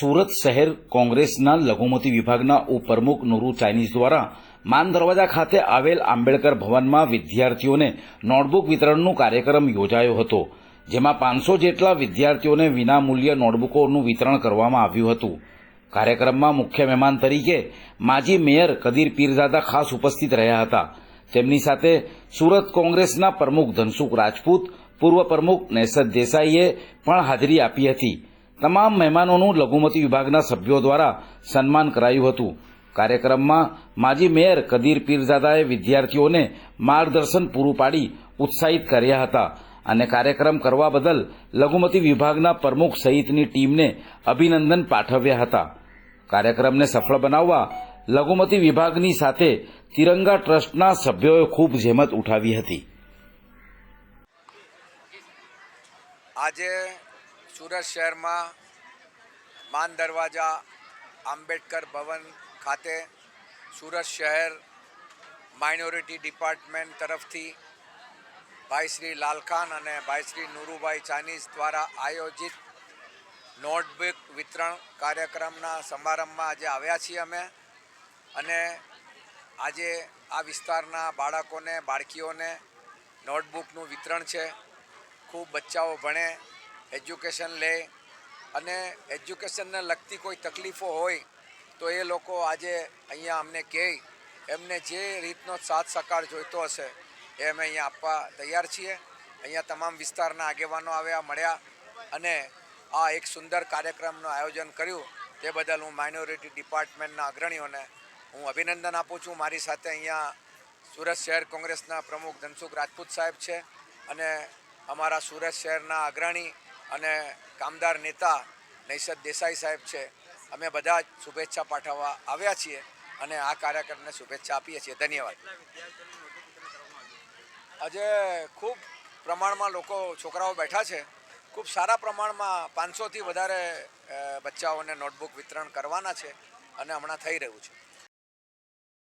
સુરત શહેર કોંગ્રેસના લઘુમતી વિભાગના ઉપપ્રમુખ નુરુ ચાઇનીઝ દ્વારા માન દરવાજા ખાતે આવેલ આંબેડકર ભવનમાં વિદ્યાર્થીઓને નોટબુક વિતરણનો કાર્યક્રમ યોજાયો હતો, જેમાં પાંચસો જેટલા વિદ્યાર્થીઓને વિનામૂલ્ય નોટબુકોનું વિતરણ કરવામાં આવ્યું હતું. કાર્યક્રમમાં મુખ્ય મહેમાન તરીકે માજી મેયર કદીર પીરઝાદા ખાસ ઉપસ્થિત રહ્યા હતા. તેમની સાથે સુરત કોંગ્રેસના પ્રમુખ ધનસુખ રાજપૂત, પૂર્વ પ્રમુખ નેસદ દેસાઈએ પણ હાજરી આપી હતી. તમામ મહેમાનોનું લઘુમતી વિભાગના સભ્યો દ્વારા સન્માન કરાયું હતું. કાર્યક્રમમાં માજી મેયર કદીર પીરઝાદાએ વિદ્યાર્થીઓને માર્ગદર્શન પૂરું પાડી ઉત્સાહિત કર્યા હતા અને કાર્યક્રમ કરવા બદલ લઘુમતી વિભાગના પ્રમુખ સહિતની ટીમને અભિનંદન પાઠવ્યા હતા. કાર્યક્રમને સફળ બનાવવા લઘુમતી વિભાગની સાથે તિરંગા ટ્રસ્ટના સભ્યોએ ખૂબ જહેમત ઉઠાવી હતી. આજે સુરત શહેરમાં માન દરવાજા આંબેડકર ભવન ખાતે સુરત શહેર માઇનોરિટી ડિપાર્ટમેન્ટ તરફથી ભાઈ શ્રી લાલખાન અને ભાઈ શ્રી નુરુભાઈ ચાનીઝ દ્વારા આયોજિત નોટબુક વિતરણ કાર્યક્રમના સમારંભમાં આજે આવ્યા છીએ અમે. અને આજે આ વિસ્તારના બાળકોને, બાળકીઓને નોટબુકનું વિતરણ છે. ખૂબ બચ્ચાઓ ભણે. એજ્યુકેશન લે અને એજ્યુકેશનને લગતી કોઈ તકલીફો હોય તો એ લોકો આજે અહીંયા અમને કહે. એમને જે રીતનો સાથ સહકાર જોઈતો હશે એ અમે અહીંયા આપવા તૈયાર છીએ. અહીંયા તમામ વિસ્તારના આગેવાનો આવ્યા, મળ્યા અને આ એક સુંદર કાર્યક્રમનું આયોજન કર્યું. તે બદલ હું માઇનોરિટી ડિપાર્ટમેન્ટના અગ્રણીઓને હું અભિનંદન આપું છું. મારી સાથે અહીંયા સુરત શહેર કોંગ્રેસના પ્રમુખ ધનસુખ રાજપૂત સાહેબ છે અને અમારા સુરત શહેરના અગ્રણી અને કામદાર નેતા નૈષદ દેસાઈ સાહેબ છે. અમે બધા શુભેચ્છા પાઠવવા આવ્યા છીએ અને આ કાર્યક્રમને શુભેચ્છા આપીએ છીએ. ધન્યવાદ. આજે ખૂબ પ્રમાણમાં લોકો, છોકરાઓ બેઠા છે. ખૂબ સારા પ્રમાણમાં પાંચસોથી વધારે બચ્ચાઓને નોટબુક વિતરણ કરવાના છે અને હમણાં થઈ રહ્યું છે.